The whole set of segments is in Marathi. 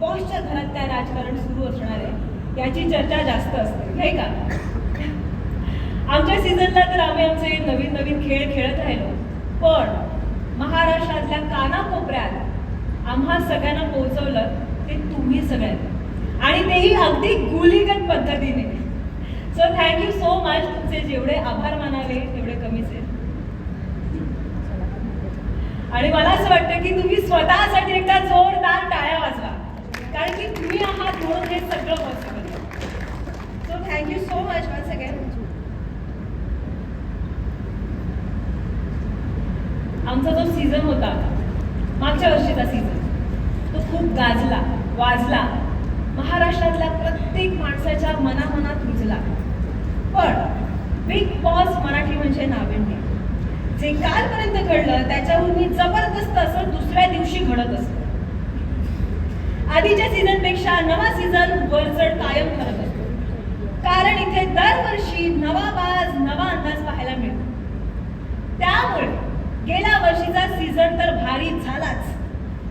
कोणच्या घरात काय राजकारण सुरू असणार आहे याची चर्चा जास्त असते नाही का? आमच्या सीझनला तर आम्ही आमचे नवीन नवीन खेळ खेळत राहिलो. पण महाराष्ट्रातल्या कानाकोपऱ्यात आम्हा सगळ्यांना पोहोचवलं ते तुम्ही सगळ्यांनी. आणि तेही अगदी गुलीगत पद्धतीने. सो थँक्यू सो मच तुमचे जेवढे आभार मानावे तेवढे कमीच आहेत. आणि मला असं वाटतं की तुम्ही स्वतःसाठी एकदा जोरदार टाळ्या वाजवा कारण की तुम्ही आहात म्हणून हे सगळं possible so thank you so much once again आमचा जो सीझन होता मागच्या वर्षीचा सीझन तो खूप गाजला वाजला. महाराष्ट्रातल्या प्रत्येक माणसाच्या मनामनात रुजला. पण बिग बॉस मराठी म्हणजे नाविन्य. जे कालपर्यंत घडलं त्याच्याहून जबरदस्त असं दुसऱ्या दिवशी घडत असतं. आधीच्या सीझनपेक्षा नवा सीझन वरचढ कायम करत असतो. कारण इथे दरवर्षी नवा बाज नवा अंदाज पाहायला मिळतो. सीझन तर भारी झालाच.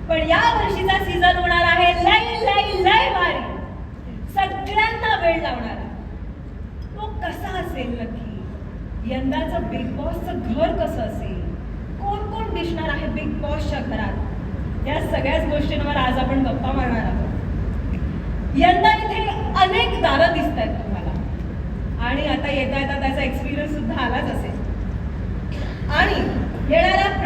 पण या वर्षीचा सीझन होणार आहे लय लय लय भारी. सगळ्यांना वेळ लावणार. तो कसा असेल नक्की? यंदाचं बिग बॉसचं घर कसं असेल? कोण कोण दिसणार आहे बिग बॉसच्या घरात? या सगळ्याच गोष्टींवर आज आपण गप्पा मारणार आहोत. यंदा इथे अनेक दारं दिसत आहेत तुम्हाला. आणि आता येता येता त्याचा एक्सपिरियन्स सुद्धा आलाच असेल. आणि येणाऱ्या